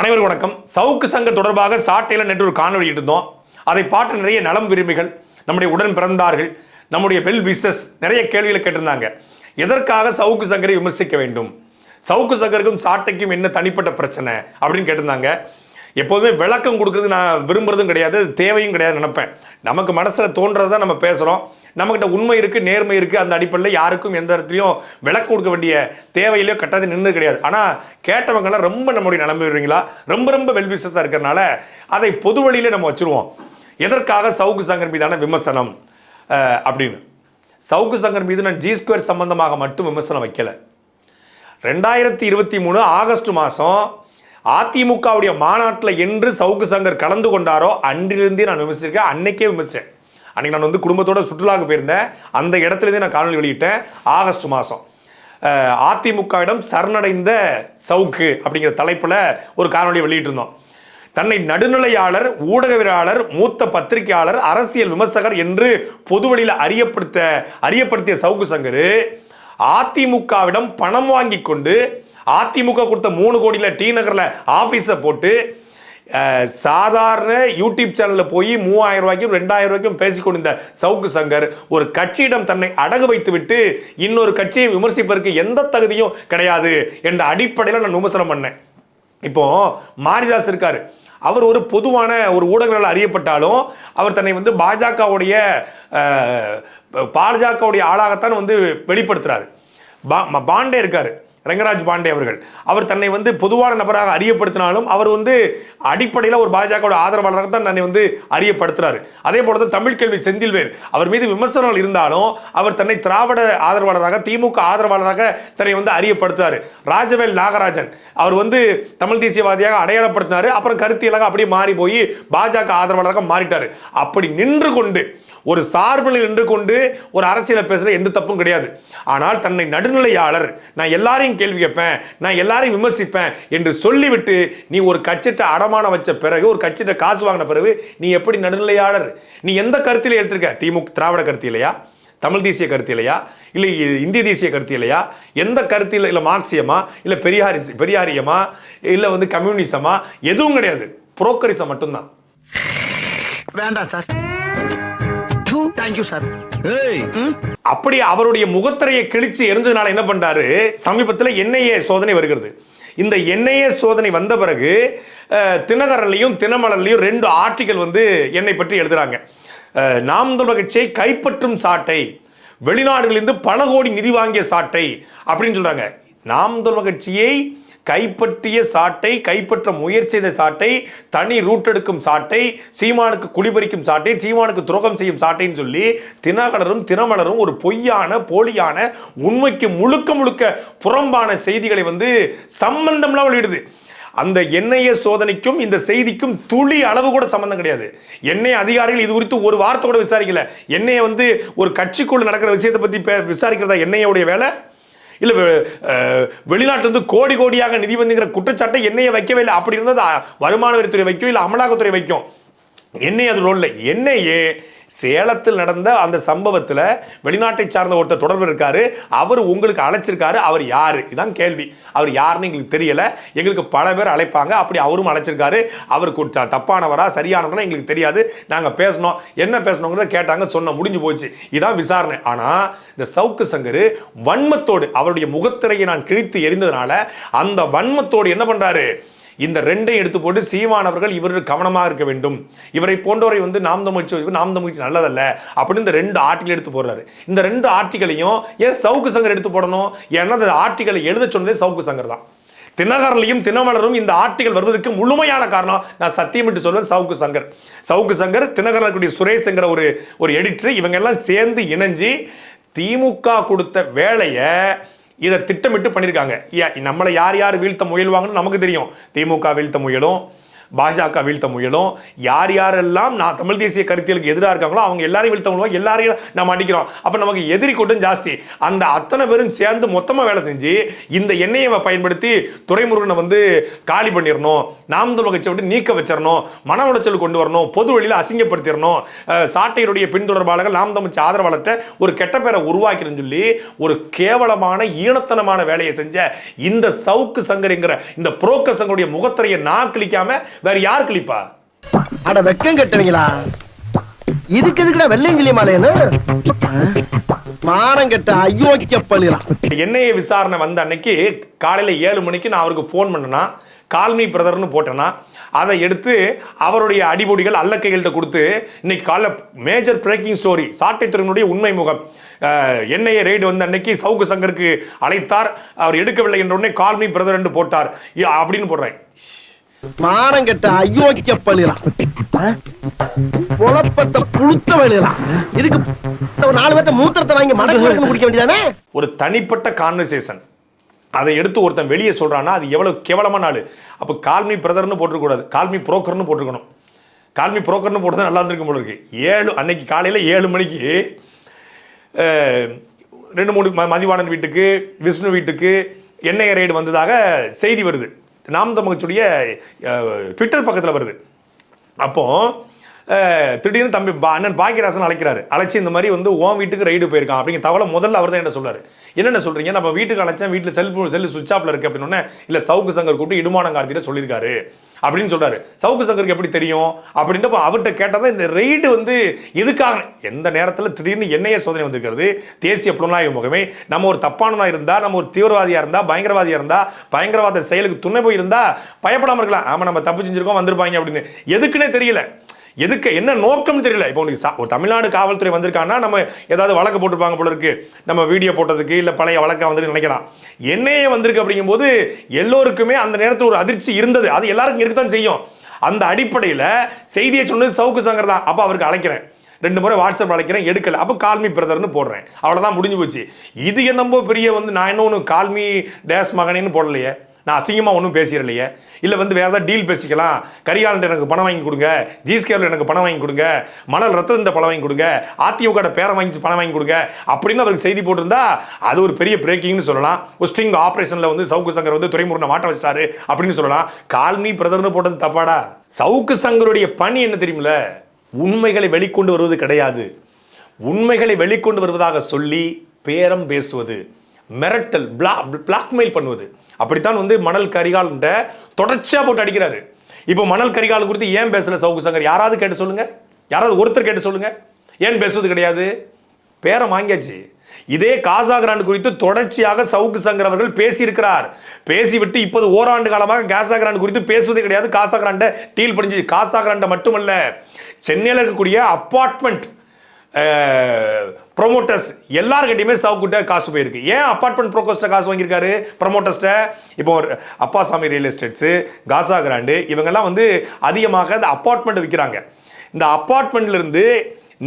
அனைவரும் வணக்கம். சவுக்கு சங்க தொடர்பாக சாட்டையில் நேற்று ஒரு காணொலி இருந்தோம் அதை பார்த்து நிறைய நலம் விரும்பிகள் நம்முடைய உடன் பிறந்தார்கள் நம்முடைய வெல் விசஸ் நிறைய கேள்விகளை கேட்டிருந்தாங்க. எதற்காக சவுக்கு சங்கரை விமர்சிக்க வேண்டும்? சவுக்கு சங்கருக்கும் சாட்டைக்கும் என்ன தனிப்பட்ட பிரச்சனை அப்படின்னு கேட்டிருந்தாங்க. எப்போதுமே விளக்கம் கொடுக்குறது நான் விரும்புறதும் கிடையாது தேவையும் கிடையாது நினைப்பேன். நமக்கு மனசில் தோன்றதை நம்ம பேசுகிறோம் நம்மகிட்ட உண்மை இருக்குது நேர்மை இருக்குது அந்த அடிப்படையில் யாருக்கும் எந்த இடத்துலையும் விளக்கு கொடுக்க வேண்டிய தேவையிலையோ கட்டாயத்தில் நின்று கிடையாது. ஆனால் கேட்டவங்கெல்லாம் ரொம்ப நம்முடைய நிலைமை வருவீங்களா ரொம்ப ரொம்ப வெல்விசஸாக இருக்கிறனால அதை பொது வழியில நம்ம வச்சுருவோம். எதற்காக சவுக்கு சங்கர் மீதான விமர்சனம்? அப்படின்னு. சவுக்கு சங்கர் மீது நான் ஜி ஸ்கொயர் சம்பந்தமாக மட்டும் விமர்சனம் வைக்கல. ரெண்டாயிரத்தி இருபத்தி மூணு ஆகஸ்ட் மாதம் அதிமுகவுடைய மாநாட்டில் என்று சவுக்கு சங்கர் கலந்து கொண்டாரோ அன்றிலிருந்தே நான் விமர்சிச்சிருக்கேன். அன்னைக்கே விமர்சித்தேன் அன்றைக்கி நான் வந்து குடும்பத்தோட சுற்றுலாவுக்கு போயிருந்தேன். அந்த இடத்துலேருந்தே நான் காணொலி வெளியிட்டேன். ஆகஸ்ட் மாதம் அதிமுகவிடம் சரணடைந்த சவுக்கு அப்படிங்கிற தலைப்பில் ஒரு காணொலி வெளியிட்டிருந்தோம். தன்னை நடுநிலையாளர் ஊடகவியலாளர் மூத்த பத்திரிகையாளர் அரசியல் விமர்சகர் என்று பொதுவெளியில் அறியப்படுத்த அறியப்படுத்திய சவுக்கு சங்கர் அதிமுகவிடம் பணம் வாங்கி கொண்டு அதிமுக கொடுத்த மூணு கோடியில் டி நகரில் ஆஃபீஸை போட்டு சாதாரண யூடியூப் சேனலில் போய் மூவாயிரம் ரூபாய்க்கும் ரெண்டாயிரம் ரூபாய்க்கும் பேசிக்கொண்டிருந்த சவுக்கு சங்கர் ஒரு கட்சியிடம் தன்னை அடகு வைத்துவிட்டு இன்னொரு கட்சியை விமர்சிப்பதற்கு எந்த தகுதியும் கிடையாது என்ற அடிப்படையில் நான் விமர்சனம் பண்ணேன். இப்போ மாரிதாஸ் இருக்காரு. அவர் ஒரு பொதுவான ஒரு ஊடகங்களால் அறியப்பட்டாலும் அவர் தன்னை வந்து பாஜகவுடைய பாஜகவுடைய ஆளாகத்தான் வந்து வெளிப்படுத்துறாரு. பா பாண்டே இருக்காரு. ரங்கராஜ் பாண்டே அவர்கள். அவர் தன்னை வந்து பொதுவான நபராக அறியப்படுத்தினாலும் அவர் வந்து அடிப்படையில் ஒரு பாஜகவோட ஆதரவாளராக தான் தன்னை வந்து அறியப்படுத்துறாரு. அதே போல தான் தமிழ் கேள்வி செந்தில்வேல். அவர் மீது விமர்சனங்கள் இருந்தாலும் அவர் தன்னை திராவிட ஆதரவாளராக திமுக ஆதரவாளராக தன்னை வந்து அறியப்படுத்துறாரு. ராஜவேல் நாகராஜன் அவர் வந்து தமிழ் தேசியவாதியாக அடையாளப்படுத்தினார். அப்புறம் கருத்தியலாக அப்படியே மாறி போய் பாஜக ஆதரவாளராக மாறிட்டார். அப்படி நின்று கொண்டு ஒரு சார்பில் நின்று கொண்டு ஒரு அரசியலை பேசுகிற எந்த தப்பும் கிடையாது. ஆனால் தன்னை நடுநிலையாளர் நான் எல்லாரையும் கேள்வி கேட்பேன் நான் எல்லாரையும் விமர்சிப்பேன் என்று சொல்லிவிட்டு நீ ஒரு கட்சிட்ட அடமானம் வச்ச பிறகு ஒரு கட்சிட்ட காசு வாங்கின பிறகு நீ எப்படி நடுநிலையாளர்? நீ எந்த கருத்தில் எடுத்திருக்க? திமுக திராவிட கருத்திலையா தமிழ் தேசிய கருத்திலையா இல்லை இந்திய தேசிய கருத்திலையா எந்த கருத்தில் இல்லை மார்க்சியமா? இல்லை பெரியாரி பெரியாரியமா? இல்லை வந்து கம்யூனிசமா? எதுவும் கிடையாது. புரோக்கரிசம் மட்டும்தான். வேண்டாம் சார். தேங்க்யூ சார் அப்படி அவருடைய முகத்திரையை கிழிச்சு எரிஞ்சதுனால என்ன பண்றாரு? சமீபத்தில் என்ஐஏ சோதனை வருகிறது. இந்த என்ஐஏ சோதனை வந்த பிறகு தினகரன்லையும் தினமலர்லையும் ரெண்டு ஆர்டிகல் வந்து என்னை பற்றி எழுதுறாங்க. அஹ், நாம் தமிழர் கட்சியை கைப்பற்றும் சாட்டை வெளிநாடுகளிலிருந்து பல கோடி நிதி வாங்கிய சாட்டை அப்படின்னு சொல்றாங்க. நாம் கட்சியை கைப்பற்றிய சாட்டை கைப்பற்ற முயற்சி செய்த சாட்டை தனி ரூட் எடுக்கும் சாட்டை சீமானுக்கு குளிபறிக்கும் சாட்டை சீமானுக்கு துரோகம் செய்யும் சாட்டைன்னு சொல்லி தினகலரும் தினமலரும் ஒரு பொய்யான போலியான உண்மைக்கு முழுக்க முழுக்க புறம்பான செய்திகளை வந்து சம்பந்தம்லாம் வெளியிடுது அந்த எண்ணெய சோதனைக்கும் இந்த செய்திக்கும் துளி அளவு கூட சம்பந்தம் கிடையாது. எண்ணெய் அதிகாரிகள் இது குறித்து ஒரு வார்த்தை கூட விசாரிக்கல. எண்ணெயை வந்து ஒரு கட்சிக்குள்ள நடக்கிற விஷயத்தை பத்தி பே- விசாரிக்கிறதா எண்ணெயோடைய வேலை? இல்லை வெளிநாட்டிலிருந்து கோடி கோடியாக நிதி வந்துங்கிற குற்றச்சாட்டை என்னையை வைக்கவே இல்லை. அப்படி இருந்தால் வருமான வரித்துறை வைக்கும் இல்லை அமலாக்கத்துறை வைக்கும். என்னை அது ரோல் என்னையே சேலத்தில் நடந்த அந்த சம்பவத்தில் வெளிநாட்டை சார்ந்த ஒருத்தர் தொடர்பு இருக்காரு. அவர் உங்களுக்கு அழைச்சிருக்காரு. அவர் யார்? இதான் கேள்வி. அவர் யாருன்னு எங்களுக்கு தெரியலை. எங்களுக்கு பல பேர் அழைப்பாங்க. அப்படி அவரும் அழைச்சிருக்காரு. அவர் தப்பானவரா சரியானவரா எங்களுக்கு தெரியாது. நாங்கள் பேசணும். என்ன பேசணுங்கிறத கேட்டாங்க. சொன்ன முடிஞ்சு போச்சு. இதான் விசாரணை. ஆனால் இந்த சவுக்கு சங்கர் வன்மத்தோடு அவருடைய முகத்திரையை நான் கிழித்து எரிந்ததுனால அந்த வன்மத்தோடு என்ன பண்ணுறாரு இந்த ரெண்டையும் எடுத்து போட்டு சீமானவர்கள் இவர்கள் கவனமாக இருக்க வேண்டும். இவரை போன்றவரை வந்து நாம் தமிழ்ச்சி நாம் தமிழ்ச்சி நல்லதல்ல அப்படின்னு இந்த ரெண்டு ஆர்டிகள் எடுத்து போடுறாரு. இந்த ரெண்டு ஆர்டிகளையும் ஏன் சவுக்கு சங்கர் எடுத்து போடணும்? ஏன்னா அந்த ஆர்டிகளை எழுத சொன்னதே சவுக்கு சங்கர் தான். தினகரலையும் தினமலரும் இந்த ஆர்டிகள் வருவதற்கு முழுமையான காரணம் நான் சத்தியம் என்று சொல்வேன் சவுக்கு சங்கர். சவுக்கு சங்கர் தினகரனுடைய சுரேஷ்ங்கிற ஒரு ஒரு எடிட்டர் இவங்க எல்லாம் சேர்ந்து இணைஞ்சு திமுக கொடுத்த வேலையை இதை திட்டமிட்டு பண்ணியிருக்காங்க ஏ- நம்மளை யார் யார் வீழ்த்த முயல்வாங்கன்னு நமக்கு தெரியும். திமுக வீழ்த்த முயலும் பாஜக வீழ்த்த முயலும். யார் யாரெல்லாம் நான் தமிழ் தேசிய கருத்தியலுக்கு எதிராக இருக்காங்களோ அவங்க எல்லாரையும் வீழ்த்த முயலும் எல்லாரையும் நம்ம அடிக்கிறோம் அப்போ நமக்கு எதிரி கூட்டம் ஜாஸ்தி. அந்த அத்தனை பேரும் சேர்ந்து மொத்தமாக வேலை செஞ்சு இந்த எண்ணெயை பயன்படுத்தி துறைமுருகனை வந்து காலி பண்ணிடணும் நாம் தமிழ் விட்டு நீக்க வச்சிடணும் மன உளைச்சல் கொண்டு வரணும். பொது வழியில் அசிங்கப்படுத்திடணும் சாட்டையருடைய பின்தொடர்பாளர்கள் நாம் தமிழ் ஆதரவாளர்கிட்ட ஒரு கெட்ட பேரை உருவாக்கிறேன்னு சொல்லி ஒரு கேவலமான ஈனத்தனமான வேலையை செஞ்ச இந்த சவுக்கு சங்கரிங்கிற இந்த புரோக்கர் சங்கருடைய முகத்திரையை நான் கிழிக்காம வேற யார் கிழிப்பா அட வெக்கம் கட்டுவீங்களா? இதுக்கு எதுக்குடா வெள்ளையங்கிலி மாலையன்னு மானம் கெட்ட அயோக்கிய பள்ளிலாம் என்ஐஏ விசாரணை வந்த அன்னைக்கு காலையில் ஏழு மணிக்கு நான் அவருக்கு ஃபோன் பண்ணேன்னா கால்மி பிரதர்னு போட்டேன்னா அதை எடுத்து அவருடைய அடிபொடிகள் அல்லக்கைகள்கிட்ட கொடுத்து இன்னைக்கு காலைல மேஜர் பிரேக்கிங் ஸ்டோரி சாட்டைத்துறையினுடைய உண்மை முகம். என்ஐஏ ரெய்டு வந்த அன்னைக்கு சவுக்கு சங்கருக்கு அழைத்தார். அவர் எடுக்கவில்லை என்ற உடனே கால்மி பிரதர் என்று போட்டார். அப்படின்னு போடுறேன். மானம் கெட்ட அயோக்கிய பள்ளிலாம் குழப்பத்தை புழுத்த வழியலாம் இதுக்கு ஒரு நாலு பேர்ட்ட மூத்திரத்தை வாங்கி மடக்கு குடிக்க வேண்டியதானே? ஒரு தனிப்பட்ட கான்வர்சேஷன் அதை எடுத்து ஒருத்தன் வெளியே சொல்றான்னா அது எவ்வளவு கேவலமான ஆளு. அப்போ கால்மி பிரதர்னு போட்டிருக்கூடாது கால்மி புரோக்கர்னு போட்டிருக்கணும். கால்மி புரோக்கர்னு போட்டது நல்லா இருந்திருக்கும் போல இருக்கு. ஏழு அன்னைக்கு காலையில் ஏழு மணிக்கு ரெண்டு மூணு மதிவாணன் வீட்டுக்கு விஷ்ணு வீட்டுக்கு எண்ணெய் ரெய்டு வந்ததாக செய்தி வருது. நாம் தமிழ்ச்சியுடைய ட்விட்டர் பக்கத்தில் வருது. அப்போது திடீர்னு தம்பி பா- அண்ணன் பாக்கியராசன் அழைக்கிறாரு. அழைச்சி இந்த மாதிரி வந்து ஓன் வீட்டுக்கு ரைடு போயிருக்கான் அப்படிங்கிற தவளை முதல்ல அவர் தான் என்ன சொல்கிறார் என்னென்ன சொல்கிறீங்க நம்ம வீட்டுக்கு அழைச்சேன் வீட்டில் செல்ஃபோன் செல்லு சுவிட்ச் ஆஃப்ல இருக்குது அப்படின்னு இல்லை சவுக்கு சங்கர் கூப்பிட்டு இடுமானம் கார்த்தியில சொல்லியிருக்காரு. அப்படின்னு சொல்றாரு. சவுக்கு சங்கருக்கு எப்படி தெரியும்? அப்படின்றப்ப அவர்கிட்ட கேட்டால் தான் இந்த ரெய்டு வந்து எதுக்காக? எந்த நேரத்தில் திடீர்னு எண்ணெய சோதனை வந்திருக்கிறது? தேசிய புலனாய்வு முகமே நம்ம ஒரு தப்பானவனா இருந்தால் நம்ம ஒரு தீவிரவாதியாக இருந்தால் பயங்கரவாதியாக இருந்தால் பயங்கரவாத செயலுக்கு துணை போய் பயப்படாமல் இருக்கலாம். ஆமாம் நம்ம தப்பு செஞ்சிருக்கோம் வந்திருப்பாங்க அப்படின்னு. எதுக்குன்னே தெரியல. எதுக்கு என்ன நோக்கம்னு தெரியல. இப்போ உனக்கு சா- ஒரு தமிழ்நாடு காவல்துறை வந்திருக்காங்கன்னா நம்ம ஏதாவது வழக்கு போட்டிருப்பாங்க போல இருக்கு. நம்ம வீடியோ போட்டதுக்கு இல்லை பழைய வழக்காக வந்து நினைக்கலாம். என்னையே வந்திருக்கு அப்படிங்கும்போது எல்லோருக்குமே அந்த நேரத்தில் ஒரு அதிர்ச்சி இருந்தது. அது எல்லாருக்கும் இருக்கத்தான் செய்யும். அந்த அடிப்படையில் செய்தியை சொன்னது சவுக்கு சங்கர் தான். அப்போ அவருக்கு அழைக்கிறேன். ரெண்டு முறை வாட்ஸ்அப் அழைக்கிறேன். எடுக்கல. அப்போ கால்மி பிரதர்னு போடுறேன். அவ்வளோதான் முடிஞ்சு போச்சு. இது என்னமோ பெரிய வந்து நான் என்ன ஒன்று கால்மி டேஸ் மகனேன்னு போடலையே. நான் அசிங்கமாக ஒன்றும் பேசிடலையே. இல்லை வந்து வேறு ஏதாவது டீல் பேசிக்கலாம். கரிகாலன் எனக்கு பணம் வாங்கி கொடுங்க. ஜிஸ்கேவில் எனக்கு பணம் வாங்கி கொடுங்க. மணல் ரத்தந்த பணம் வாங்கி கொடுங்க. அதிமுக பேரை வாங்கி பணம் வாங்கி கொடுங்க. அப்படின்னு அவருக்கு செய்தி போட்டிருந்தா அது ஒரு பெரிய பிரேக்கிங்னு சொல்லலாம். ஒரு ஸ்டிங் ஆப்ரேஷனில் வந்து சவுக்கு சங்கர் வந்து துறைமுருகனை மாட்ட வச்சிட்டாரு அப்படின்னு சொல்லலாம். கால்மி பிரதர்னு போட்டது தப்பாடா? சவுக்கு சங்கருடைய பணி என்ன தெரியுமில உண்மைகளை வெளிக்கொண்டு வருவது கிடையாது. உண்மைகளை வெளிக்கொண்டு வருவதாக சொல்லி பேரம் பேசுவது மிரட்டல் பிளா பிளாக்மெயில் பண்ணுவது. அப்படித்தான் வந்து மணல் கரிகால்ன்ற தொடர்ச்சியாக போட்டு அடிக்கிறாரு. இப்போ மணல் கரிகால் குறித்து ஏன் பேசல சவுக்கு சங்கர்? யாராவது கேட்டு சொல்லுங்க. யாராவது ஒருத்தர் கேட்டு சொல்லுங்க. ஏன் பேசுவது கிடையாது? பேரம் வாங்கியாச்சு. இதே காசா கிராண்ட் குறித்து தொடர்ச்சியாக சவுக்கு சங்கர் அவர்கள் பேசியிருக்கிறார். பேசிவிட்டு இப்போது ஓராண்டு காலமாக காசா குறித்து பேசுவதே கிடையாது. காசா கிராண்டை டீல் பண்ணிச்சு. காசா கிராண்டை மட்டுமல்ல சென்னையில் இருக்கக்கூடிய அப்பார்ட்மெண்ட் ப்ரொமோட்டர்ஸ் எல்லாருக்கிட்டையுமே சவுக்கிட்ட காசு போயிருக்கு. ஏன் அப்பார்ட்மெண்ட் ப்ரோக்கர்ஸ்ட்ட காசு வாங்கியிருக்காரு? ப்ரொமோட்டர்ஸ்ட்டை இப்போ ஒரு Appasamy real estates Casa Grand இவங்கெல்லாம் வந்து அதிகமாக இந்த அப்பார்ட்மெண்ட் விற்கிறாங்க இந்த அப்பார்ட்மெண்ட்லேருந்து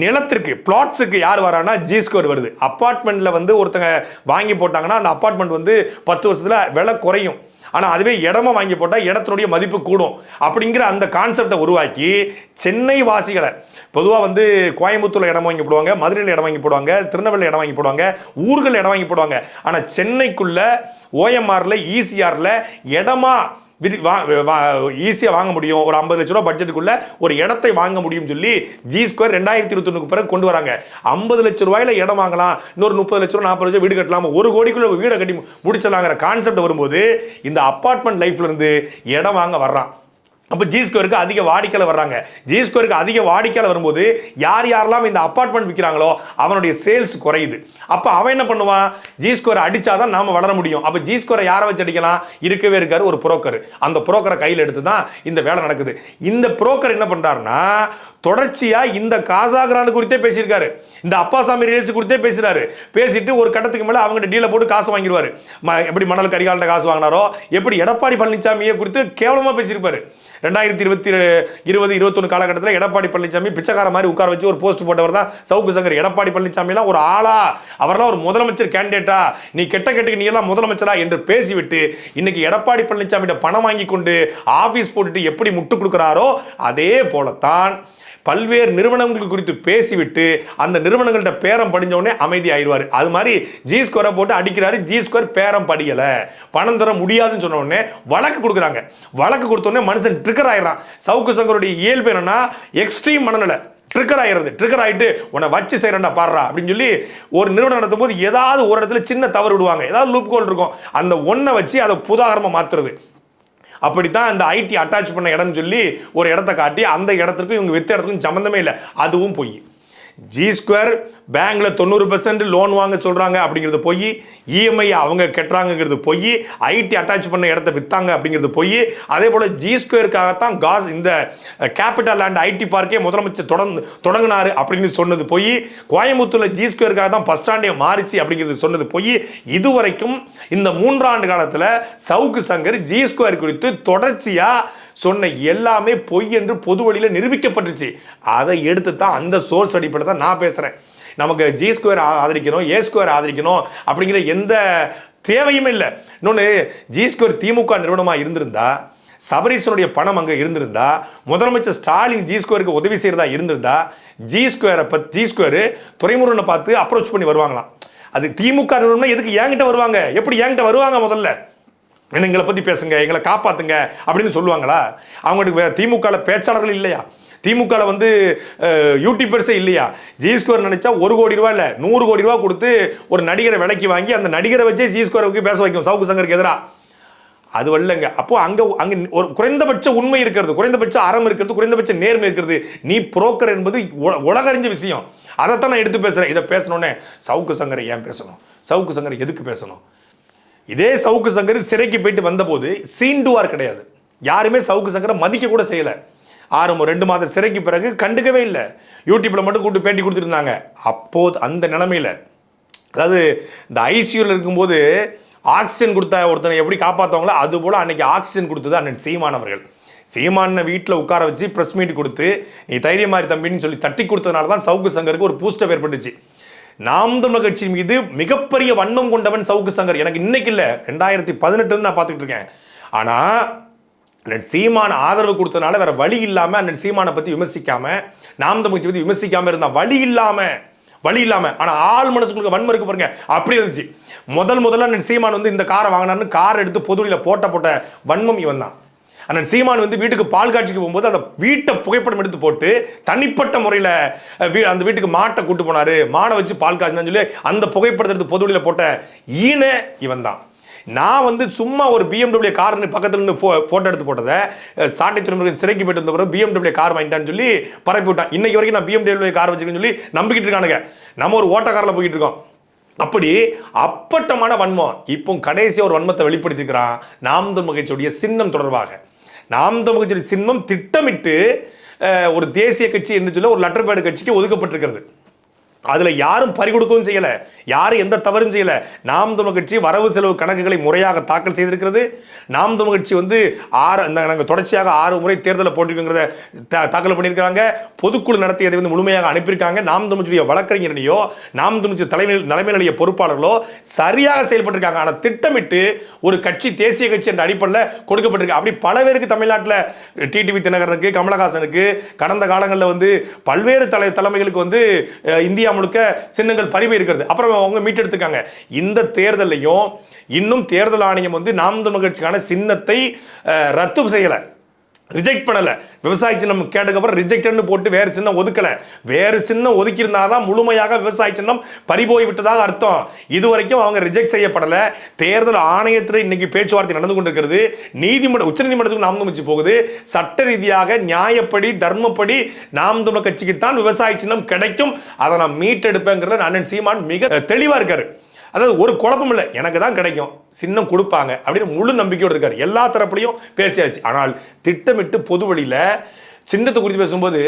நிலத்திற்கு பிளாட்ஸுக்கு யார் வரானா ஜி ஸ்கோர் வருது. அப்பார்ட்மெண்ட்டில் வந்து ஒருத்தங்க வாங்கி போட்டாங்கன்னா அந்த அப்பார்ட்மெண்ட் வந்து பத்து வருஷத்தில் விலை குறையும். ஆனால் அதுவே இடமா வாங்கி போட்டால் இடத்தினுடைய மதிப்பு கூடும். அப்படிங்கிற அந்த கான்செப்டை உருவாக்கி சென்னை வாசிகளை பொதுவாக வந்து கோயம்புத்தூரில் இடம் வாங்கி போடுவாங்க மதுரையில் இடம் வாங்கி போடுவாங்க திருநெல்வேலியில் இடம் வாங்கி போடுவாங்க ஊர்கள் இடம் வாங்கி போடுவாங்க. ஆனால் சென்னைக்குள்ள ஓஎம்ஆரில் ஈசிஆரில் இடமா விதி வா ஈஸியாக வாங்க முடியும். ஒரு ஐம்பது லட்ச ரூபா பட்ஜெட்டுக்குள்ள ஒரு இடத்தை வாங்க முடியும் சொல்லி ஜி ஸ்கொயர் ரெண்டாயிரத்தி இருபத்தொன்னுக்கு பிறகு கொண்டு வராங்க. ஐம்பது லட்ச ரூபாயில இடம் வாங்கலாம். இன்னொரு முப்பது லட்ச ரூபா நாற்பது லட்சம் வீடு கட்டலாம்? ஒரு கோடிக்குள்ள வீடை கட்டி முடிச்சிடலாங்கிற கான்செப்ட் வரும்போது இந்த அப்பார்ட்மெண்ட் லைஃப்ல இருந்து இடம் வாங்க வர்றான். அப்போ ஜி ஸ்கொயருக்கு அதிக வாடிக்கையாளர் வர்றாங்க. ஜி ஸ்கொயருக்கு அதிக வாடிக்கையாளர் வரும்போது யார் யாரெல்லாம் இந்த அப்பார்ட்மெண்ட் விற்கிறாங்களோ அவனுடைய சேல்ஸ் குறையுது. அப்போ அவன் என்ன பண்ணுவான்? ஜி ஸ்கொயர் அடிச்சாதான் நாம் வளர முடியும். அப்போ ஜி ஸ்கொயரை யாரை வச்சு அடிக்கலாம்? இருக்கவே இருக்காரு ஒரு புரோக்கர் அந்த புரோக்கரை கையில் எடுத்து தான் இந்த வேலை நடக்குது. இந்த புரோக்கர் என்ன பண்ணுறாருன்னா தொடர்ச்சியாக இந்த காசாகிரான் குறித்தே பேசியிருக்காரு. இந்த அப்பாசாமி ரியல்ஸ் குறித்தே பேசுறாரு. பேசிட்டு ஒரு கட்டத்துக்கு மேலே அவங்க டீலை போட்டு காசு வாங்கிடுவார் ம- எப்படி மணல் கரிகால்கிட்ட காசு வாங்கினாரோ எப்படி எடப்பாடி பழனிசாமியை குறித்து கேவலமாக பேசியிருப்பாரு. ரெண்டாயிரத்தி இருபத்தி இருபது இருபத்தொன்று காலகட்டத்தில் எடப்பாடி பழனிசாமி பிச்சைக்கார மாதிரி உட்கார வச்சு ஒரு போஸ்ட் போட்டவர் தான் சவுக்கு சங்கர். எடப்பாடி பழனிசாமிலாம் ஒரு ஆளா? அவர்லாம் ஒரு முதலமைச்சர் கேண்டிடேட்டா நீ கெட்ட கெட்டுக்கு நீ எல்லாம் முதலமைச்சரா என்று பேசிவிட்டு இன்னைக்கு எடப்பாடி பழனிசாமியிட பணம் வாங்கி கொண்டு ஆஃபீஸ் போட்டுட்டு எப்படி முட்டு கொடுக்குறாரோ அதே போலத்தான் பல்வேறு நிறுவனங்கள் குறித்து பேசிவிட்டு அந்த நிறுவனங்கள்ட்ட பேரம் படிஞ்சவுடனே அமைதி ஆயிடுவார். அது மாதிரி ஜி ஸ்கொயரை போட்டு அடிக்கிறாரு. ஜி ஸ்கொயர் பேரம் படியலை. பணம் தர முடியாதுன்னு சொன்ன உடனே வழக்கு கொடுக்குறாங்க. வழக்கு கொடுத்தோடனே மனுஷன் ட்ரிக்கர் ஆயிடுறான். சவுக்கு சங்கருடைய இயல்பு என்னன்னா எக்ஸ்ட்ரீம் மனநிலை. ட்ரிக்கர் ஆகிறது ட்ரிக்கர் ஆகிட்டு உன்னை வச்சு செய்யறா பாடுறா. அப்படின்னு சொல்லி ஒரு நிறுவனம் நடத்தும் போது ஏதாவது ஒரு இடத்துல சின்ன தவறு விடுவாங்க. ஏதாவது லூப் கோல் இருக்கும். அந்த ஒன்றை வச்சு அதை புதாகரமாக மாற்றுறது அப்படித்தான் அந்த ஐடி அட்டாச் பண்ண இடம்னு சொல்லி ஒரு இடத்த காட்டி அந்த இடத்துக்கும் இவங்க வித்த இடத்துக்கும் சம்மந்தமே இல்லை. அதுவும் பொய். ஜி ஸ்கொயர் பேங்க்ல தொண்ணூறு பெர்சன்ட் லோன் வாங்க சொல்றாங்க அப்படிங்கிறது போய் இஎம்ஐ அவங்க கட்டுறாங்கங்கிறது போய் ஐடி அட்டாச் பண்ண இடத்த வித்தாங்க அப்படிங்கிறது போய் அதே போல ஜி ஸ்கொயருக்காகத்தான் காஸ் இந்த கேபிட்டல் லேண்ட் ஐடி பார்க்கே முதலமைச்சர் தொடர்ந்து தொடங்கினாரு அப்படின்னு சொன்னது போய் கோயம்புத்தூர்ல ஜி ஸ்கொயருக்காக தான் பஸ் ஸ்டாண்டே மாறிச்சு அப்படிங்கிறது சொன்னது போய் இதுவரைக்கும் இந்த மூன்றாண்டு காலத்துல சவுக்கு சங்கர் ஜி ஸ்கொயர் குறித்து தொடர்ச்சியா சொன்ன எல்லாமே பொய் என்று பொது வழியில் நிரூபிக்கப்பட்டுச்சு. அதை எடுத்து தான் அந்த சோர்ஸ் அடிப்படை தான் நான் பேசுகிறேன் நமக்கு ஜி ஸ்கொயர் ஆதரிக்கணும் ஏ ஸ்கொயர் ஆதரிக்கணும் அப்படிங்கிற எந்த தேவையும் இல்லை. இன்னொன்று ஜி ஸ்கொயர் திமுக நிறுவனமாக இருந்திருந்தா சபரீசனுடைய பணம் அங்கே இருந்திருந்தா முதலமைச்சர் ஸ்டாலின் ஜி ஸ்கொயருக்கு உதவி செய்கிறதா இருந்திருந்தா ஜி ஸ்கொயரை பற்றி ஜி ஸ்கொயரு துறைமுருகனை பார்த்து அப்ரோச் பண்ணி வருவாங்களாம். அது திமுக நிறுவனம் எதுக்கு என்கிட்ட வருவாங்க? எப்படி என்கிட்ட வருவாங்க முதல்ல? எங்களை பற்றி பேசுங்க எங்களை காப்பாற்றுங்க அப்படின்னு சொல்லுவாங்களா? அவங்களுக்கு திமுகவில் பேச்சாளர்கள் இல்லையா? திமுகவில் வந்து யூடியூபர்ஸே இல்லையா? ஜி ஸ்கொயர் நினச்சா ஒரு கோடி ரூபா இல்லை நூறு கோடி ரூபா கொடுத்து ஒரு நடிகரை விலைக்கு வாங்கி அந்த நடிகரை வச்சே ஜி ஸ்கொயருக்கு பேச வைக்கும் சவுக்கு சங்கருக்கு எதிராக அது வரலங்க அப்போ அங்கே அங்கே ஒரு குறைந்தபட்ச உண்மை இருக்கிறது குறைந்தபட்ச அறம் இருக்கிறது குறைந்தபட்ச நேர்மை இருக்கிறது. நீ புரோக்கர் என்பது உல- உலகறிஞ்ச விஷயம். அதைத்தான் நான் எடுத்து பேசுகிறேன் இதை பேசணுன்னே சவுக்கு சங்கரை ஏன் பேசணும்? சவுக்கு சங்கரை எதுக்கு பேசணும்? இதே சவுக்கு சங்கர் சிறைக்கு போயிட்டு வந்தபோது சீண்டுவார் கிடையாது. யாருமே சவுக்கு சங்கரை மதிக்க கூட செய்யலை. ஆறு ரெண்டு மாத சிறைக்கு பிறகு கண்டுக்கவே இல்லை. யூடியூப்பில் மட்டும் கூப்பிட்டு பேட்டி கொடுத்துருந்தாங்க. அப்போது அந்த நிலமையில் அதாவது இந்த ஐசியூவில் இருக்கும்போது ஆக்சிஜன் கொடுத்த ஒருத்தனை எப்படி காப்பாற்றுவாங்களோ அது போல் அன்றைக்கி ஆக்சிஜன் கொடுத்தது அண்ணன் சீமானவர்கள் சீமானை வீட்டில் உட்கார வச்சு ப்ரெஸ் மீட் கொடுத்து நீ தைரியமாரி தம்பின்னு சொல்லி தட்டி கொடுத்ததுனால தான் சவுக்கு சங்கருக்கு ஒரு பூஸ்டப் ஏற்பட்டுச்சு. நாம் தமிழர் கட்சி மீது மிகப்பெரிய வன்மம் கொண்டவன் சவுக்கு சங்கர். எனக்கு இன்னைக்கு இல்லை. ரெண்டாயிரத்தி பதினெட்டு நான் பார்த்துக்கிட்டு இருக்கேன். ஆனால் அண்ணன் சீமான ஆதரவு கொடுத்தனால வேற வழி இல்லாம அண்ணன் சீமானை பத்தி விமர்சிக்காம நாம் தமிழ் பத்தி விமர்சிக்காம இருந்தா வழி இல்லாம வழி இல்லாம ஆனா ஆள் மனசுக்குள்ள வன்மம் இருக்கு பாருங்க. அப்படி இருந்துச்சு. முதல் முதல்ல அண்ணன் சீமான் வந்து இந்த காரை வாங்கினான்னு கார் எடுத்து பொதுவெளியில போட்ட போட்ட வன்மம் இவன் தான் அண்ணன் சீமான் வந்து வீட்டுக்கு பால் காட்சிக்கு போகும்போது அந்த வீட்டை புகைப்படம் எடுத்து போட்டு தனிப்பட்ட முறையில் அந்த வீட்டுக்கு மாட்டை கூட்டு போனாரு. மாடை வச்சு பால் காய்ச்சினான்னு சொல்லி அந்த புகைப்படத்தை எடுத்து பொதுவெளியில் போட்ட ஈன இவன் தான் நான் வந்து சும்மா ஒரு பிஎம்டபிள்யூ கார் பக்கத்தில் இருந்து ஃபோ ஃபோட்டோ எடுத்து போட்டதை சாட்டை துறைமுருகன் சிறைக்கு போயிட்டு வந்த பிறகு பிஎம்டபிள்யூ கார் வாங்கிட்டான்னு சொல்லி பரப்பி விட்டான். இன்னைக்கு வரைக்கும் நான் பிஎம்டபிள்யூ கார் வச்சிருக்கேன்னு சொல்லி நம்பிக்கிட்டு இருக்கானுங்க. நம்ம ஒரு ஓட்டக்காரில் போய்கிட்டு இருக்கோம். அப்படி அப்பட்டமான வன்மம். இப்போ கடைசியாக ஒரு வன்மத்தை வெளிப்படுத்திக்கிறான் நாம் தமிழ் மகிழ்ச்சியுடைய சின்னம் தொடர்பாக. நாம் தமிழ் மகிழ்ச்சியுடைய சின்னம் திட்டமிட்டு ஒரு தேசிய கட்சி என்று சொல்ல ஒரு லெட்டர் பேடு கட்சிக்கு ஒதுக்கப்பட்டிருக்கிறது. அதில் யாரும் பறிகொடுக்கவும் செய்யலை. யாரும் எந்த தவறும் செய்யலை. நாம் தமிழ் கட்சி வரவு செலவு கணக்குகளை முறையாக தாக்கல் செய்திருக்கிறது. நாம் தமிழ் கட்சி வந்து ஆறு இந்த நாங்கள் தொடர்ச்சியாக ஆறு முறை தேர்தலை போட்டிருக்கோங்கிறத தாக்கல் பண்ணியிருக்காங்க பொதுக்குழு நடத்தியதை வந்து முழுமையாக அனுப்பியிருக்காங்க. நாம் தமிழ்ச்சியுடைய வழக்கறிஞரனையோ நாம் தமிழ்ச்சி தலைமை தலைமை நிலைய பொறுப்பாளர்களோ சரியாக செயல்பட்டிருக்காங்க. ஆனால் திட்டமிட்டு ஒரு கட்சி தேசிய கட்சி என்ற அடிப்படையில் கொடுக்கப்பட்டிருக்கு. அப்படி பல பேருக்கு தமிழ்நாட்டில் டிடிவி தினகரனுக்கு கமலஹாசனுக்கு கடந்த காலங்களில் வந்து பல்வேறு தலை தலைமைகளுக்கு வந்து இந்தியா இந்தியா முழுக்க சின்னங்கள் பறிவு இருக்கிறது. அப்புறம் அவங்க மீட்டெடுத்துக்காங்க இந்த தேர்தலையும் இன்னும் தேர்தல் ஆணையம் வந்து நாம் தமிழ் கட்சிக்கான சின்னத்தை ரத்து செய்யலை. ரிஜெக்ட் பண்ணலை. விவசாய சின்னம் கேட்டதுக்கப்புறம் ரிஜெக்ட்னு போட்டு வேறு சின்னம் ஒதுக்கலை. வேறு சின்னம் ஒதுக்கியிருந்தாதான் முழுமையாக விவசாய சின்னம் பறிபோய் விட்டதாக அர்த்தம். இதுவரைக்கும் அவங்க ரிஜெக்ட் செய்யப்படலை. தேர்தல் ஆணையத்தில் இன்னைக்கு பேச்சுவார்த்தை நடந்து கொண்டிருக்கிறது. நீதிமன்ற உச்சநீதிமன்றத்துக்கு நாம் தமிழ்ச்சி போகுது. சட்ட ரீதியாக நியாயப்படி தர்மப்படி நாம் தமிழ் கட்சிக்கு தான் விவசாய சின்னம் கிடைக்கும். அதை நான் மீட்டெடுப்பேங்கிறத அண்ணன் சீமான் மிக தெளிவாக இருக்காரு. அதாவது ஒரு குழப்பம் இல்லை. எனக்கு தான் கிடைக்கும். சின்னம் கொடுப்பாங்க. அப்படின்னு முழு நம்பிக்கையோடு இருக்காரு. எல்லா தரப்புலையும் பேசியாச்சு. ஆனால் திட்டமிட்டு பொது வழியில் சின்னத்தை குறித்து பேசும்போது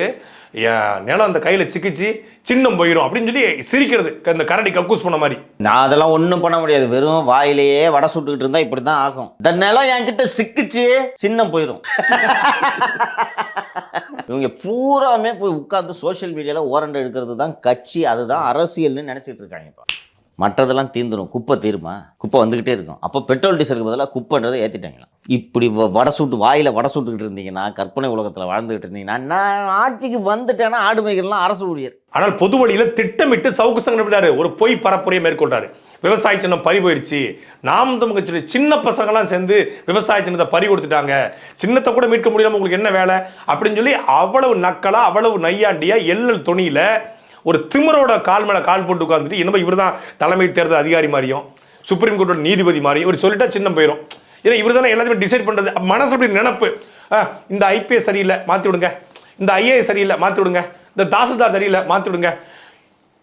நிலம் அந்த கையில் சிக்கிச்சு சின்னம் போயிடும் அப்படின்னு சொல்லி சிரிக்கிறது. இந்த கரடி கக்கூஸ் பண்ண மாதிரி. நான் அதெல்லாம் ஒன்றும் பண்ண முடியாது. வெறும் வாயிலேயே வடை சுட்டுக்கிட்டு இருந்தா இப்படி தான் ஆகும். இந்த நிலம் என்கிட்ட சிக்கிச்சு சின்னம் போயிடும் இவங்க பூராமே போய் உட்கார்ந்து சோஷியல் மீடியாவில் ஓரண்டை எடுக்கிறது தான் கட்சி. அதுதான் அரசியல்னு நினைச்சிட்டு இருக்காங்க இப்போ. மற்றதெல்லாம் தீர்ந்துடும் குப்பை தீருமா? குப்பை வந்துக்கிட்டே இருக்கும். அப்போ பெட்ரோல் டீசலுக்கு பதிலாக குப்பைன்றதை ஏற்றிட்டாங்களாம் இப்படி வ- வடை சுட்டு வாயில் வடை சுட்டுக்கிட்டு இருந்தீங்கன்னா கற்பனை உலகத்தில் வாழ்ந்துக்கிட்டு இருந்தீங்கன்னா நான் ஆட்சிக்கு வந்துட்டேன்னா ஆடு மேய்க்கிறலாம் அரசு ஊழியர். ஆனால் பொது வழியில் திட்டமிட்டு சவுக்கு சங்கடப்பட்டார் ஒரு பொய் பரப்புரையை மேற்கொண்டார். விவசாய சின்னம் பறி போயிடுச்சு நாம் தமிழ் சின்ன பசங்களாம் சேர்ந்து விவசாய சின்னத்தை பறி கொடுத்துட்டாங்க. சின்னத்தை கூட மீட்க முடியாமல் உங்களுக்கு என்ன வேலை? அப்படின்னு சொல்லி அவ்வளவு நக்கலாக அவ்வளவு நையாண்டியா எல்லல் துணியில் ஒரு திமிரோட கால் மேலே கால் போட்டு உட்காந்துட்டு என்னமோ இவர் தான் தலைமை தேர்தல் அதிகாரி மாதிரியும் சுப்ரீம் கோர்ட்டோட நீதிபதி மாதிரியும் இவர் சொல்லிட்டா சின்னம் போயிடும் ஏன்னா இவர் தானே எல்லாத்தையுமே டிசைட் பண்ணுறது மனசு அப்படி நினப்பு. ஆ, இந்த ஐபிஎஸ் சரியில்லை மாற்றி விடுங்க. இந்த ஐஏஎஸ் சரியில்லை மாற்றி விடுங்க. இந்த தாசில்தார் சரியில்லை மாற்றி விடுங்க.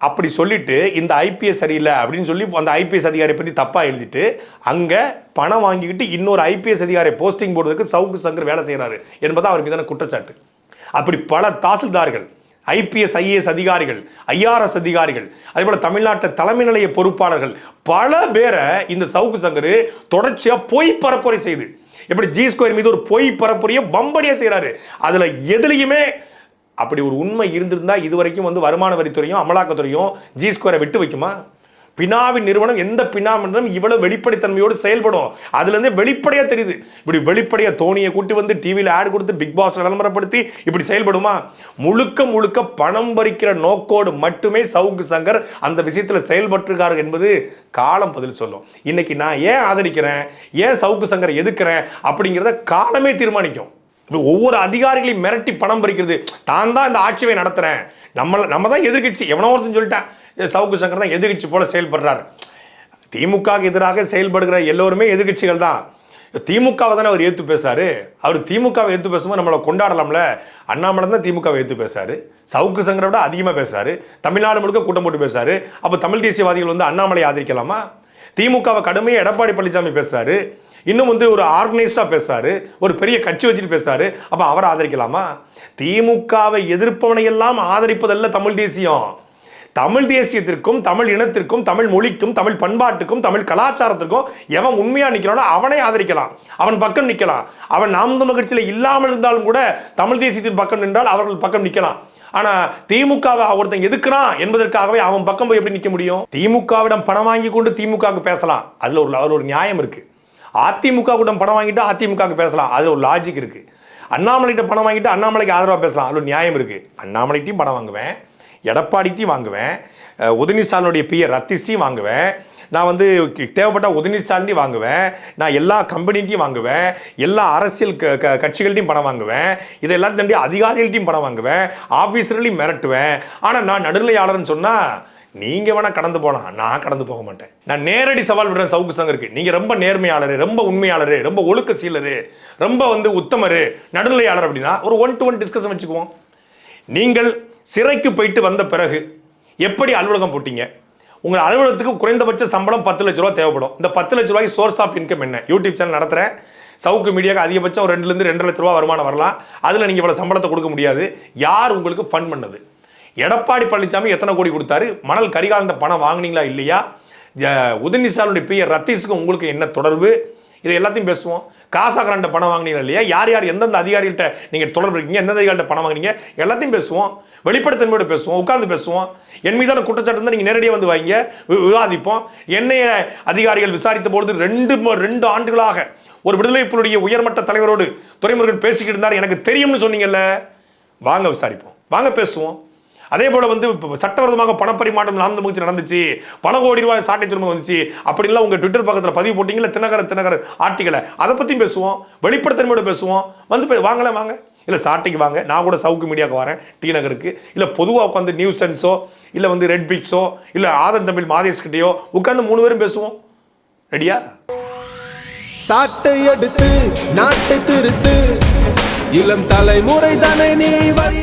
அப்படி சொல்லிட்டு இந்த ஐபிஎஸ் சரியில்லை அப்படின்னு சொல்லி அந்த ஐபிஎஸ் அதிகாரியை பற்றி தப்பாக எழுதிட்டு அங்கே பணம் வாங்கிக்கிட்டு இன்னொரு ஐபிஎஸ் அதிகாரியை போஸ்டிங் போடுறதுக்கு சவுக்கு சங்கர் வேலை செய்கிறாரு என்பது அவர் மீதான குற்றச்சாட்டு. அப்படி பல தாசில்தார்கள் ஐபிஎஸ் ஐஏஎஸ் அதிகாரிகள் ஐஆர்எஸ் அதிகாரிகள் அதே போல் தமிழ்நாட்டு தலைமை நிலைய பொறுப்பாளர்கள் பல பேரை இந்த சவுக்கு சங்கர் தொடர்ச்சியாக பொய் பரப்புரை செய்து. எப்படி ஜி ஸ்கொயர் மீது ஒரு பொய் பரப்புரையை பம்படியாக செய்கிறாரு அதில் எதுலேயுமே அப்படி ஒரு உண்மை இருந்திருந்தா இதுவரைக்கும் வந்து வருமான வரித்துறையும் அமலாக்கத்துறையும் ஜி ஸ்கொயரை விட்டு வைக்குமா? பினாவின் நிறுவனம் எந்த பினா நிறுவனம் இவ்வளவு வெளிப்படைத்தன்மையோடு செயல்படும். அதுல இருந்து வெளிப்படையா தெரியுது. இப்படி வெளிப்படையா தோனியை கூட்டி வந்து டிவியில் ஆட் கொடுத்து பிக் பாஸ் விளம்பரப்படுத்தி இப்படி செயல்படுமா? முழுக்க முழுக்க பணம் பறிக்கிற நோக்கோடு மட்டுமே சவுக்கு சங்கர் அந்த விஷயத்துல செயல்பட்டிருக்காரு என்பது காலம் பதில் சொல்லும். இன்னைக்கு நான் ஏன் ஆதரிக்கிறேன்? ஏன் சவுக்கு சங்கரை எதுக்குறேன்? அப்படிங்கிறத காலமே தீர்மானிக்கும். ஒவ்வொரு அதிகாரிகளையும் மிரட்டி பணம் பறிக்கிறது. தான் தான் இந்த ஆட்சியை நடத்துறேன். நம்ம நம்ம தான் எதிர்கட்சி எவனோ ஒருத்தன் சொல்லிட்டேன். சவுக்கு சங்கர் தான் எதிர்கட்சி போல செயல்படுறாரு. திமுகவுக்கு எதிராக செயல்படுகிற எல்லோருமே எதிர்கட்சிகள் தான். திமுகவை தானே அவர் ஏற்று பேசுறாரு. அவர் திமுகவை ஏற்று பேசும்போது நம்மளை கொண்டாடலாம்ல. அண்ணாமலை தான் திமுகவை ஏற்று பேசுறாரு. சவுக்கு சங்கரை விட அதிகமாக பேசுறாரு. தமிழ்நாடு முழுக்க கூட்டம் போட்டு பேசுறாரு. அப்போ தமிழ் தேசியவாதிகள் வந்து அண்ணாமலை ஆதரிக்கலாமா? திமுகவை கடுமையாக எடப்பாடி பழனிசாமி பேசுறாரு. இன்னும் வந்து ஒரு ஆர்கனைஸ்டாக பேசுறாரு. ஒரு பெரிய கட்சி வச்சுட்டு பேசுறாரு. அப்போ அவரை ஆதரிக்கலாமா? திமுகவை எதிர்ப்பவனையெல்லாம் ஆதரிப்பதல்ல தமிழ் தேசியம். தமிழ் தேசியத்திற்கும் தமிழ் இனத்திற்கும் தமிழ் மொழிக்கும் தமிழ் பண்பாட்டுக்கும் தமிழ் கலாச்சாரத்திற்கும் எவன் உண்மையாக நிற்கிறானோ அவனை ஆதரிக்கலாம். அவன் பக்கம் நிற்கலாம் அவன் நாம் தமிழ் கட்சியில் இல்லாமல் இருந்தாலும் கூட தமிழ் தேசியத்தின் பக்கம் நின்றால் அவர்கள் பக்கம் நிற்கலாம் ஆனா திமுகவை ஒருத்தன் எதுக்குறான் என்பதற்காகவே அவன் பக்கம் போய் எப்படி நிற்க முடியும்? திமுகவிடம் பணம் வாங்கி கொண்டு திமுகவுக்கு பேசலாம். அதில் ஒரு அதில் ஒரு நியாயம் இருக்கு. அதிமுக கூட பணம் வாங்கிட்டு அதிமுகவுக்கு பேசலாம். அதில் ஒரு லாஜிக் இருக்கு. அண்ணாமலைகிட்ட பணம் வாங்கிட்டு அண்ணாமலைக்கு ஆதரவாக பேசலாம். அதில் ஒரு நியாயம் இருக்கு. அண்ணாமலைகிட்டையும் பணம் வாங்குவேன். எடப்பாடிட்டையும் வாங்குவேன். அஹ் உதயநிதி ஸ்டாலினுடைய பியர் ரத்திஸ்டையும் வாங்குவேன். நான் வந்து தேவைப்பட்ட உதயநிதி ஸ்டாலின் வாங்குவேன். நான் எல்லா கம்பெனிகிட்டையும் வாங்குவேன். எல்லா அரசியல் க க- கட்சிகள்ட்டையும் பணம் வாங்குவேன். இதை எல்லாத்தையும் தாண்டி அதிகாரிகள்ட்டையும் பணம் வாங்குவேன். ஆஃபீஸர்களையும் மிரட்டுவேன். ஆனால் நான் நடுநிலையாளர்னு சொன்னால் நீங்கள் வேணால் கடந்து போகலாம் நான் கடந்து போக மாட்டேன். நான் நேரடி சவால் விடுறேன் சவுக்கு சங்கருக்கு. நீங்கள் ரொம்ப நேர்மையாளர் ரொம்ப உண்மையாளர் ரொம்ப ஒழுக்க சீலர் ரொம்ப வந்து உத்தமர் நடுநிலையாளர் அப்படின்னா ஒரு ஒன் டு ஒன் டிஸ்கஷன் வச்சுக்குவோம். நீங்கள் சிறைக்கு போயிட்டு வந்த பிறகு எப்படி அலுவலகம் போட்டீங்க? உங்கள் அலுவலகத்துக்கு குறைந்தபட்ச சம்பளம் பத்து லட்ச ரூபா தேவைப்படும். இந்த பத்து லட்ச ரூபாய்க்கு சோர்ஸ் ஆஃப் இன்கம் என்ன? யூடியூப் சேனல் நடத்துகிறேன் சவுக்கு மீடியாவுக்கு அதிகபட்சம் ஒரு ரெண்டுலேருந்து ரெண்டு லட்ச ரூபா வருமானம் வரலாம். அதில் நீங்கள் இவ்வளோ சம்பளத்தை கொடுக்க முடியாது. யார் உங்களுக்கு ஃபண்ட் பண்ணது? எடப்பாடி பழனிசாமி எத்தனை கோடி கொடுத்தாரு? மணல் கரிகாலந்த பணம் வாங்குனீங்களா இல்லையா? ஜ- உதயநிதி ஸ்டாலினுடைய பிஎ ரத்தீஸுக்கும் உங்களுக்கு என்ன தொடர்பு? இதை எல்லாத்தையும் பேசுவோம். காசாகரண்ட பணம் வாங்கினீங்க இல்லையா? யார் யார் எந்தெந்த அதிகாரிகிட்ட நீங்கள் தொடர்பு இருக்கீங்க? எந்தெந்த அதிகாரிகிட்ட பணம் வாங்குறீங்க எல்லாத்தையும் பேசுவோம். வெளிப்படைத்தன்மையோட பேசுவோம். உட்காந்து பேசுவோம். என் மீதான குற்றச்சாட்டு இருந்தால் நீங்கள் நேரடியாக வந்து வைங்க. வி- விவாதிப்போம். என்னைய அதிகாரிகள் விசாரித்த பொழுது ரெண்டு ரெண்டு ஆண்டுகளாக ஒரு விடுதலை புலியுடைய உயர்மட்ட தலைவரோடு துறைமுருகன் பேசிக்கிட்டு இருந்தார். எனக்கு தெரியும்னு சொன்னீங்கல்ல. வாங்க விசாரிப்போம். வாங்க பேசுவோம். அதே போல் வந்து இப்ப சட்டவிரோதமாக பணப்பரிமாற்றம் நாம் முயற்சி நடந்துச்சு. பல கோடி ரூபாய் சாட்டை திரும்ப வந்துச்சு. அப்படின்லாம் உங்கள் ட்விட்டர் பக்கத்தில் பதிவு போட்டிங்களா தினகரன் தினகரன் ஆர்டிகளை அதை பற்றியும் பேசுவோம். வெளிப்படைத்தன்மையோட பேசுவோம். வந்து வாங்கலாம் வாங்க. இல்லை சாட்டைக்கு வாங்க. நான் கூட சவுக்கு மீடியாவுக்கு வரேன். டி நகருக்கு. இல்லை பொதுவாக உட்காந்து நியூஸ் சென்ஸோ இல்லை வந்து ரெட் பிக்ஸோ இல்லை ஆதன் தமிழ் மாதேஷ் கிட்டேயோ உட்காந்து மூணு பேரும் பேசுவோம். ரெடியா சாட்டை எடுத்து நாட்டை திருத்து. இளம் தலைமுறை தானே நீ வழி